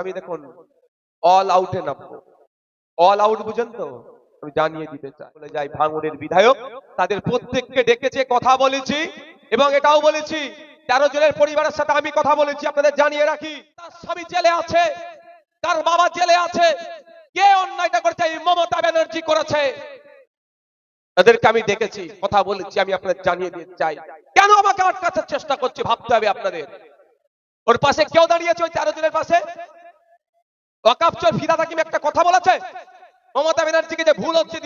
আমি দেখুন অল আউটে নামবো। অল আউট বুঝেন তো? আমি জানিয়ে দিতে চাই। যাই ভাঙড়ের বিধায়ক। তাদের প্রত্যেককে ডেকেছে, কথা বলেছি। এবং এটাও বলেছি, তেরো জনের পরিবারের সাথে আমি কথা বলেছি, আপনাদের জানিয়ে রাখি। তার স্বামী জেলে আছে, তার বাবা জেলে আছে। কে অন্যায়টা করেছে? মমতা ব্যানার্জি করেছে। তাদেরকে আমি দেখেছি কথা বলেছি, আমি আপনাদের জানিয়ে দিতে চাই। কেন আমাকে আটকানোর চেষ্টা করছি ভাবতে হবে আপনাদের? ওর পাশে কেউ দাঁড়িয়েছে ওই তেরো জনের পাশে? ওয়াকাফচর ফিদা তাকিম একটা কথা বলেছে। মমতা ব্যানার্জিকে যে ভুল হচ্ছে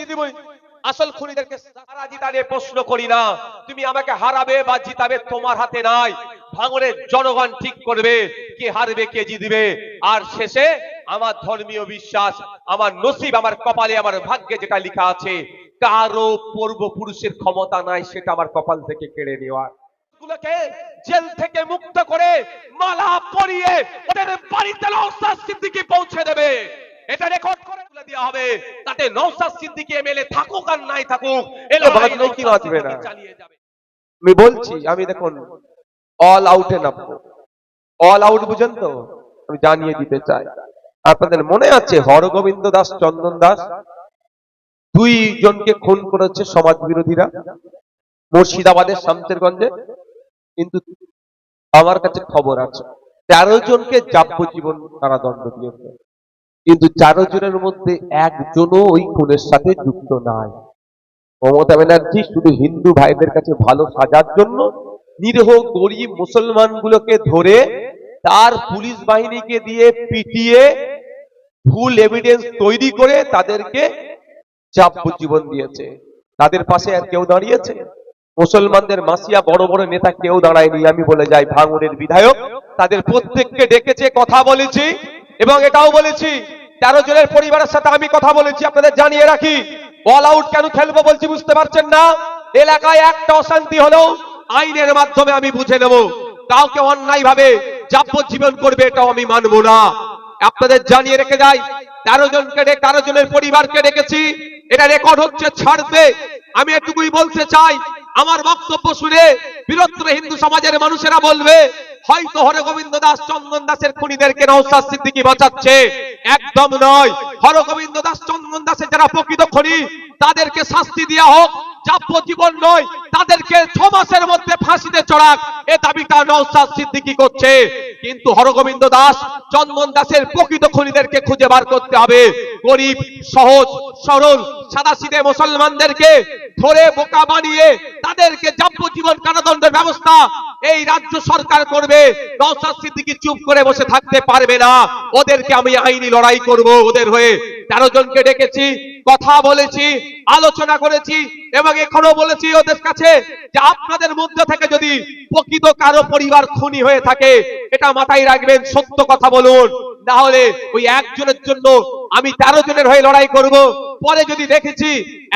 আসল খুনিদেরকে সারা প্রশ্ন করি না। তুমি আমাকে হারাবে বা জিতাবে তোমার হাতে নাই। ভাঙনের জনগণ ঠিক করবে, কে হারবে, কে জিতবে। আর শেষে আমার ধর্মীয় বিশ্বাস, আমার নসিব, আমার কপালে, আমার ভাগ্যে যেটা লেখা আছে, কারও পূর্বপুরুষের ক্ষমতা নাই, সেটা আমার কপাল থেকে কেড়ে নেওয়ার। গুলোকে জেল থেকে মুক্ত করে মালা পরিয়ে ওদের বাড়িতে নৌসাদ সিদ্দিকি পৌঁছে দেবে। এটা রেকর্ড করে তুলে দেওয়া হবে। তাতে নৌসাদ সিদ্দিকি এমএলএ থাকুক আর নাই থাকুক কি না? আমি বলছি আমি দেখুন অল আউটে নামবো। অল আউট বুঝেন তো? আমি জানিয়ে দিতে চাই। আপনাদের মনে আছে হরগোবিন্দ দাস চন্দন দাস? দুই জনকে খুন করেছে সমাজ বিরোধীরা। মুর্শিদাবাদের শামতেরগঞ্জে কিন্তু আমার কাছে খবর আছে, তেরো জনকে যাবজ্জীবন কারাদণ্ড দিয়েছে কিন্তু চারো জনের মধ্যে একজনও ওই খুনের সাথে যুক্ত নাই। মমতা ব্যানার্জি শুধু হিন্দু ভাইদের কাছে ভালো সাজার জন্য নিরীহ গরিব মুসলমানগুলোকে ধরে তার পুলিশ বাহিনীকে দিয়ে পিটিয়ে ভুল এভিডেন্স তৈরি করে তাদেরকে যাবজ্জীবন দিয়েছে। তাদের পাশে আর কেউ দাঁড়িয়েছে? মুসলমানদের মাসিয়া বড় বড় নেতা কেউ দাঁড়ায়নি, আমি বলে যাই ভাঙড়ের বিধায়ক, তাদের প্রত্যেককে ডেকেছে, কথা বলেছি, এবং এটাও বলেছি, তেরো জনের পরিবারের সাথে আমি কথা বলেছি, আপনাদের জানিয়ে রাখি অল আউট কেন খেলব বলছি বুঝতে পারছেন না, এলাকায় একটা অশান্তি হলেও আইনের মাধ্যমে আমি বুঝে নেব, কাউকে অন্যায় ভাবে যাবজ্জীবন করবে এটাও আমি মানবো না। আপনাদের জানিয়ে রেখে যাই, তেরো জনকে ডে- তেরো জনের পরিবারকে ডেকেছি, এটা রেকর্ড হচ্ছে ছাড়তে, আমি এটুকুই বলতে চাই আমার বক্তব্য শুনে বৃহত্তর হিন্দু সমাজের মানুষেরা বলবে, হয়তো হরগোবিন্দ দাস চন্দন দাসের খুনিদেরকে নৌসাদ সিদ্দিকি বাঁচাচ্ছে। একদম নয়। হরগোবিন্দ দাস চন্দন দাসের যারা প্রকৃত খনি, তাদেরকে শাস্তি দেওয়া হোক। যাবজ্জীবন নয়। তাদেরকে ছ মাসের মধ্যে ফাঁসিতে চড়াক। এ দাবিটা নৌসাদ সিদ্দিকি করছে। কিন্তু হরগোবিন্দ দাস চন্দন দাসের প্রকৃত খুনিদেরকে খুঁজে বার করতে হবে। গরিব, সহজ, সরল সাদাসিদে মুসলমানদেরকে ধরে বোকা বানিয়ে তাদেরকে যাবজ্জীবন কারাদণ্ডের ব্যবস্থা এই রাজ্য সরকার করবে। নওশাদ সিদ্দিকী চুপ করে বসে থাকতে পারবে না। ওদেরকে আমি আইনি লড়াই করব ওদের হয়ে। তেরো জনকে ডেকেছি, কথা বলেছি, আলোচনা করেছি এবং এখনও বলেছি ওদের কাছে যে আপনাদের মধ্যে থেকে যদি প্রকৃত কারও পরিবার খুনি হয়ে থাকে, এটা মাথায় রাখবেন, সত্য কথা বলুন। না হলে ওই একজনের জন্য আমি তেরো জনের হয়ে লড়াই করব। পরে যদি দেখেছি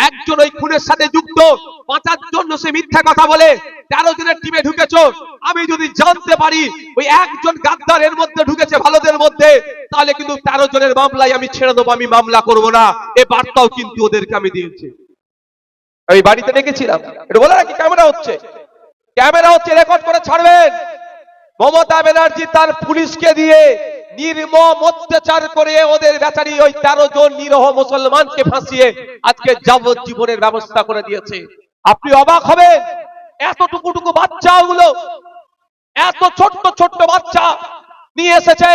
একজন ওই খুনের সাথে যুক্ত বাঁচার জন্য সে মিথ্যা কথা বলে। তেরো জনের টিমে ঢুকেছো। আমি যদি জানতে পারি, ওই একজন গাদ্দার এর মধ্যে ঢুকেছে ভালোদের মধ্যে, তাহলে কিন্তু তেরো জনের মামলায় আমি ছেড়ে দেবো, আমি মামলা করব না। এ বার্তাও কিন্তু ওদেরকে আমি দিয়েছি। আমি বাড়িতে ডেকেছিলাম। এটা বলে নাকি ক্যামেরা হচ্ছে। ক্যামেরা হচ্ছে রেকর্ড করে ছাড়বেন। মমতা ব্যানার্জি তার পুলিশকে দিয়ে নির্মম অত্যাচার করে ওদের বেচারি ওই তেরো জন নিরহ মুসলমানকে ফাঁসিয়ে আজকে যাবজ্জীবনের ব্যবস্থা করে দিয়েছে। আপনি অবাক হবেন এতটুকু টুকু টুকু বাচ্চাগুলো, এত ছোট্ট ছোট্ট বাচ্চা নিয়ে এসেছে,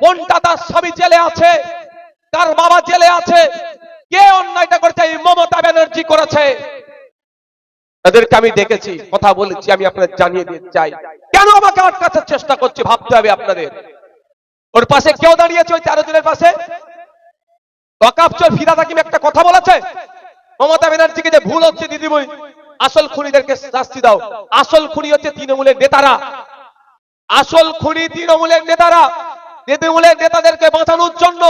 বোনটা তার স্বামী জেলে আছে, তার বাবা জেলে আছে, কে অন্যায়টা করেছে, এই মমতা ব্যানার্জি করেছে? তাদেরকে আমি দেখেছি কথা বলেছি, আমি আপনাদের জানিয়ে দিতে চাই। কেন আমাকে আটকানোর চেষ্টা করছে, ভাবতে হবে আপনাদের। ওর পাশে কেউ দাঁড়িয়েছে ওই তেরো জনের পাশে? একটা কথা বলেছে? মমতা ব্যানার্জিকে যে ভুল হচ্ছে দিদিমণি আসল খুনিদেরকে শাস্তি দাও। আসল খুনি হচ্ছে তৃণমূলের নেতারা। আসল খুনি তৃণমূলের নেতারা। তৃণমূলের নেতাদেরকে বাঁচানোর জন্য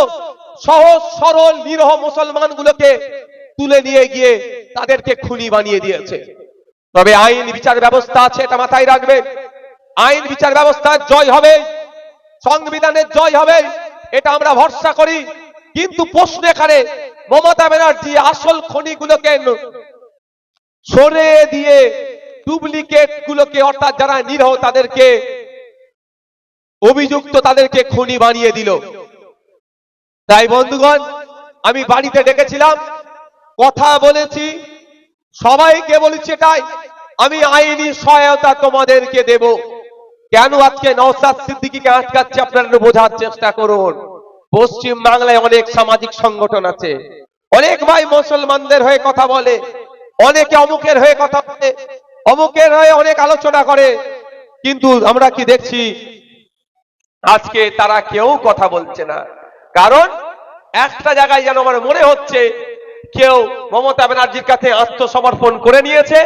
সহজ, সরল, নিরহ মুসলমানগুলোকে তুলে নিয়ে গিয়ে তাদেরকে খুনি বানিয়ে দিয়েছে। তবে আইন বিচার ব্যবস্থা আছে, এটা মাথায় রাখবে। আইন বিচার ব্যবস্থার জয় হবে, সংবিধানের জয় হবে, এটা আমরা ভরসা করি। কিন্তু প্রশ্ন এখানে মমতা ব্যানার্জি আসল খনিগুলোকে সরে দিয়ে ডুপ্লিকেট গুলোকে অর্থাৎ যারা নিরহ তাদেরকে অভিযুক্ত তাদেরকে খুনি বানিয়ে দিল। তাই বন্ধুগণ, আমি বাড়িতে ডেকেছিলাম, কথা বলেছি, সবাইকে বলেছি এটাই, আমি আইনি সহায়তা তোমাদেরকে দেব। কেন আজকে নওসাদ সিদ্দিকীকে আটকাচ্ছে আপনারা বোঝার চেষ্টা করুন। পশ্চিম বাংলায় অনেক সামাজিক সংগঠন আছে। অনেক ভাই মুসলমানদের হয়ে কথা বলে। অনেকে অমুকের হয়ে কথা বলে, অমুকের হয়ে অনেক আলোচনা করে, কিন্তু আমরা কি দেখছি? আজকে তারা কেউ কথা বলছে না। কারণ একটা জায়গায় যেন আমার মনে হচ্ছে, কেউ মমতা ব্যানার্জির কাছে আত্মসমর্পণ করে নিয়েছে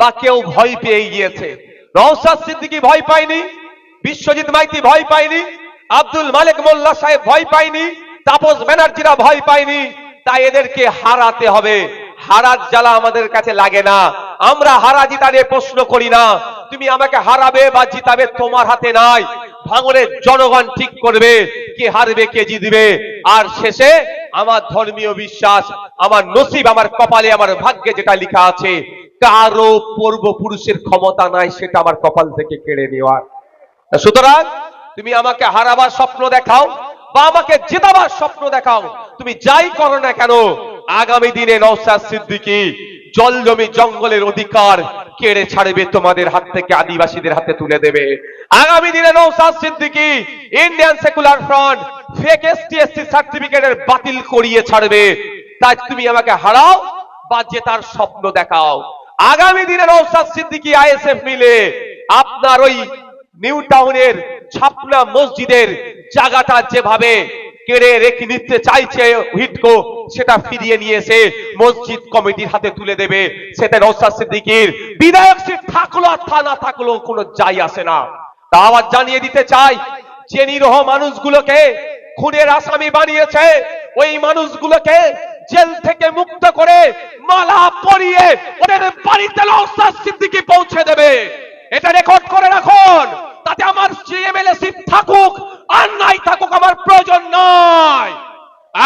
বা কেউ ভয় পেয়ে গিয়েছে। নওসাদ সিদ্দিকি ভয় পায়নি, বিশ্বজিৎ মাইতি ভয় পায়নি, আব্দুল মালিক মোল্লা সাহেব ভয় পায়নি, তাপস ব্যানার্জিরা ভয় পায়নি, তাই এদেরকে হারাতে হবে। হারার জ্বালা আমাদের কাছে লাগে না। আমরা হারা জিতা নিয়ে প্রশ্ন করি না। তুমি আমাকে হারাবে বা জিতাবে তোমার হাতে নাই। ভাঙনের জনগণ ঠিক করবে, কে হারবে, কে জিতবে। আর শেষে আমার ধর্মীয় বিশ্বাস, আমার নসিব, আমার কপালে, আমার ভাগ্যে যেটা লেখা আছে, কারও পূর্বপুরুষের ক্ষমতা নাই, সেটা আমার কপাল থেকে কেড়ে নেওয়ার। সুতরাং তুমি আমাকে হারাবার স্বপ্ন দেখাও, বা আমাকে জেতাবার স্বপ্ন দেখাও। তুমি যাই করো না কেন আগামী দিনে নওসাদ সিদ্দিকী জল জমি জঙ্গলের অধিকার কেড়ে ছাড়বে তোমাদের হাত থেকে, আদিবাসীদের হাতে তুলে দেবে। আগামী দিনে Naushad Siddiqui Indian Secular Front fake ST SC সার্টিফিকেটের বাতিল করিয়ে ছাড়বে। তাই তুমি আমাকে হারাও বা জেতার স্বপ্ন দেখাও। আগামী দিনে নওসাদ সিদ্দিকী আইএসএফ মিলে আপনার ওই নিউ টাউনের ছাপনা মসজিদের জায়গাটা যেভাবে কেড়ে রেখে নিতে চাইছে হিটকো, সেটা ফিরিয়ে নিয়ে এসে মসজিদ কমিটির হাতে তুলে দেবে। সেটা নৌসাদ সিদ্দিকির। বিধায়ক সে থাকল আর থানা থাকল, কোনো যাই আসে না। তা আবার জানিয়ে দিতে চাই, যে নিরহ মানুষগুলোকে খুনের আসামি বানিয়েছে, ওই মানুষগুলোকে মুক্ত করে মালা পরিয়ে ওদের বাড়িতে নৌসাদ সিদ্দিকি পৌঁছে দেবে এটা রেকর্ড করে রাখুন তাতে আমার সিএমএলএ সিট থাকুক আর নাই থাকুক আমার প্রয়োজন নয়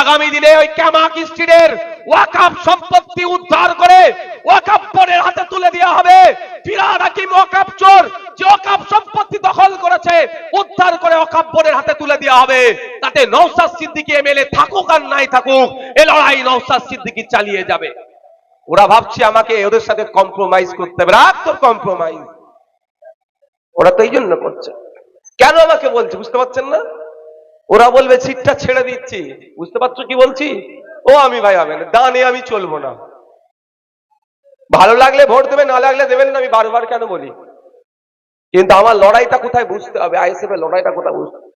আগামী দিনে ওই ক্যামাক স্ট্রিটের ওয়াকাপ সম্পত্তি উদ্ধার করে ওয়াকাপ বোর্ডের হাতে তুলে দেওয়া হবে। ফিরাদ হাকিম ওয়াকাপ চোর? যে ওয়াকাপ সম্পত্তি দখল করেছে, উদ্ধার করে ওয়াকাপ বোর্ডের হাতে তুলে দেওয়া হবে। তাতে নওসাদ সিদ্দিকী এমএলএ থাকুক আর নাই থাকুক, এ লড়াই নওসাদ সিদ্দিকী চালিয়ে যাবে। ওরা ভাবছে আমাকে ওদের সাথে কম্প্রোমাইজ করতে হবে। রাত তোর কম্প্রোমাইজ ওরা তো এই জন্য করছে। কেন আমাকে বলছে বুঝতে পারছেন না? ওরা বলবে সিটটা ছেড়ে দিচ্ছি। বুঝতে পারছ কি বলছি? ও আমি ভাই না দানে আমি চলবো না। ভালো লাগলে ভোট দেবে, না লাগলে দেবেন না, আমি বারবার কেন বলি? কিন্তু আমার লড়াইটা কোথায় বুঝতে হবে? আইএসএফ এর লড়াইটা কোথায় বুঝতে হবে।